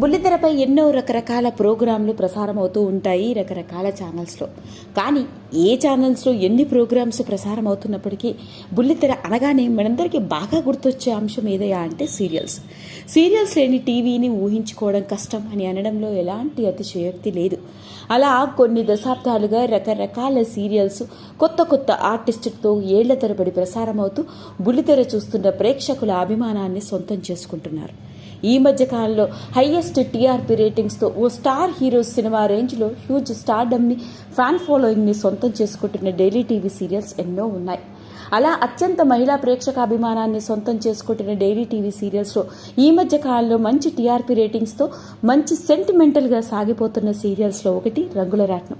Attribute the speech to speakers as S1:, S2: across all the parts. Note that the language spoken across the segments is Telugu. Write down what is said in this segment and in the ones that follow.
S1: బుల్లితెరపై ఎన్నో రకరకాల ప్రోగ్రాంలు ప్రసారం అవుతూ ఉంటాయి రకరకాల ఛానల్స్లో. కానీ ఏ ఛానల్స్లో ఎన్ని ప్రోగ్రామ్స్ ప్రసారం అవుతున్నప్పటికీ బుల్లితెర అనగానే మనందరికీ బాగా గుర్తొచ్చే అంశం ఏదయా అంటే సీరియల్స్. సీరియల్స్ లేని టీవీని ఊహించుకోవడం కష్టం అని అనడంలో ఎలాంటి అతిశయోక్తి లేదు. అలా కొన్ని దశాబ్దాలుగా రకరకాల సీరియల్స్ కొత్త కొత్త ఆర్టిస్టులతో ఏళ్ళ తరబడి ప్రసారం అవుతూ బుల్లితెర చూస్తున్న ప్రేక్షకుల అభిమానాన్ని సొంతం చేసుకుంటున్నారు. ఈ మధ్య కాలంలో హయ్యెస్ట్ టీఆర్పీ రేటింగ్స్తో ఓ స్టార్ హీరోస్ సినిమా రేంజ్లో హ్యూజ్ స్టార్డమ్ని ఫ్యాన్ ఫాలోయింగ్ని సొంతం చేసుకుంటున్న డైలీ టీవీ సీరియల్స్ ఎన్నో ఉన్నాయి. అలా అత్యంత మహిళా ప్రేక్షక అభిమానాన్ని సొంతం చేసుకుంటున్న డైలీ టీవీ సీరియల్స్లో ఈ మధ్య కాలంలో మంచి టీఆర్పీ రేటింగ్స్తో మంచి సెంటిమెంటల్గా సాగిపోతున్న సీరియల్స్లో ఒకటి రంగుల రాట్నం.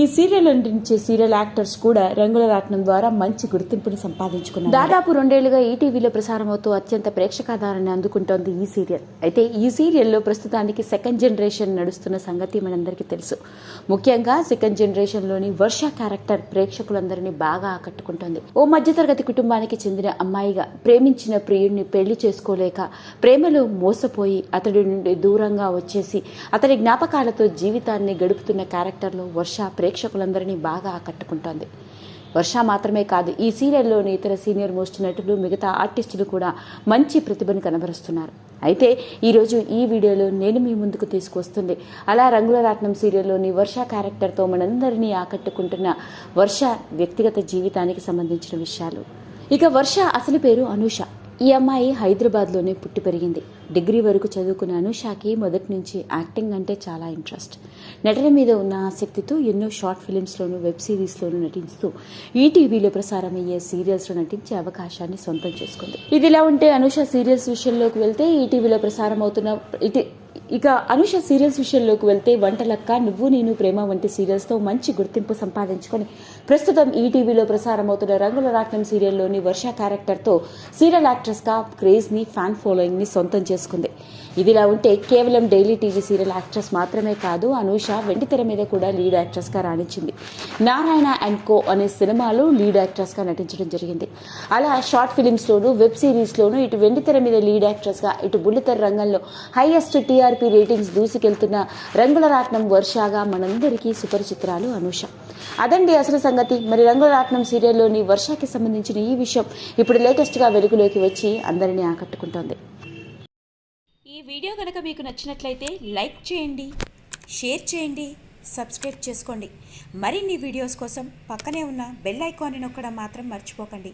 S1: ఈ సీరియల్ నటించే సీరియల్ యాక్టర్స్ కూడా రంగుల రాట్నం ద్వారా మంచి గుర్తింపుని సంపాదించుకున్నారు. దాదాపు రెండేళ్ళుగా ఈటీవీలో ప్రసారమవుతూ అత్యంత ప్రేక్షకాధారాన్ని అందుకుంటోంది ఈ సీరియల్. అయితే ఈ సీరియల్లో ప్రస్తుతానికి సెకండ్ జనరేషన్ నడుస్తున్న సంగతి మనందరికీ తెలుసు. ముఖ్యంగా సెకండ్ జనరేషన్లోని వర్ష క్యారెక్టర్ ప్రేక్షకులందరినీ బాగా ఆకట్టుకుంటోంది. ఓ మధ్యతరగతి కుటుంబానికి చెందిన అమ్మాయిగా ప్రేమించిన ప్రియుణ్ణి పెళ్ళి చేసుకోలేక ప్రేమలో మోసపోయి అతడి నుండి దూరంగా వచ్చేసి అతడి జ్ఞాపకాలతో జీవితాన్ని గడుపుతున్న క్యారెక్టర్లో వర్ష ప్రేక్షకులందరినీ బాగా ఆకట్టుకుంటోంది. వర్ష మాత్రమే కాదు ఈ సీరియల్లోని ఇతర సీనియర్ మోస్ట్ నటులు మిగతా ఆర్టిస్టులు కూడా మంచి ప్రతిభను కనబరుస్తున్నారు. అయితే ఈరోజు ఈ వీడియోలో నేను మీ ముందుకు తీసుకొస్తుంది అలా రంగుల రాట్నం సీరియల్లోని వర్ష క్యారెక్టర్తో మనందరినీ ఆకట్టుకుంటున్న వర్ష వ్యక్తిగత జీవితానికి సంబంధించిన విషయాలు. ఇక వర్ష అసలు పేరు అనూష. ఈ అమ్మాయి హైదరాబాద్లోనే పుట్టి పెరిగింది. డిగ్రీ వరకు చదువుకున్న అనుషాకి మొదటి నుంచి యాక్టింగ్ అంటే చాలా ఇంట్రెస్ట్. నటన మీద ఉన్న ఆసక్తితో ఎన్నో షార్ట్ ఫిలిమ్స్లోనూ వెబ్ సిరీస్లోనూ నటిస్తూ ఈటీవీలో ప్రసారం అయ్యే సీరియల్స్లో నటించే అవకాశాన్ని సొంతం చేసుకుంది. ఇదిలా ఉంటే అనుష సీరియల్స్ విషయంలోకి వెళ్తే ఈటీవీలో ప్రసారం అవుతున్న ఇటు ఇక అనుష సీరియల్స్ విషయంలోకి వెళ్తే వంటలక్క నువ్వు నేను ప్రేమ వంటి సీరియల్స్తో మంచి గుర్తింపు సంపాదించుకొని ప్రస్తుతం ఈటీవీలో ప్రసారం అవుతున్న రంగుల రాట్నం సీరియల్లోని వర్ష క్యారెక్టర్తో సీరియల్ యాక్ట్రెస్గా క్రేజ్ని ఫ్యాన్ ఫాలోయింగ్ని సొంతం చేసుకుంది. ఇదిలా ఉంటే కేవలం డైలీ టీవీ సీరియల్ యాక్ట్రెస్ మాత్రమే కాదు అనూష వెండితెర మీద కూడా లీడ్ యాక్ట్రెస్గా రాణించింది. నారాయణ అండ్ కో అనే సినిమాలో లీడ్ యాక్ట్రెస్గా నటించడం జరిగింది. అలా షార్ట్ ఫిలిమ్స్లోను వెబ్ సిరీస్లోను ఇటు వెండితెర మీద లీడ్ యాక్ట్రెస్గా ఇటు బుల్లితెర రంగంలో హైయెస్ట్ టీఆర్పీ రేటింగ్స్ దూసుకెళ్తున్న రంగుల రాట్నం వర్షాగా మనందరికీ సుపరిచిత్రాలు అనూష. అదండి అసలు సంగతి. మరి రంగుల రాట్నం సీరియల్లోని వర్షాకి సంబంధించిన ఈ విషయం ఇప్పుడు లేటెస్ట్గా వెలుగులోకి వచ్చి అందరినీ ఆకట్టుకుంటోంది.
S2: ఈ వీడియో కనుక మీకు నచ్చినట్లయితే లైక్ చేయండి షేర్ చేయండి సబ్స్క్రైబ్ చేసుకోండి. మరిన్ని వీడియోస్ కోసం పక్కనే ఉన్న బెల్ ఐకాన్ని నొక్కడం మాత్రం మర్చిపోకండి.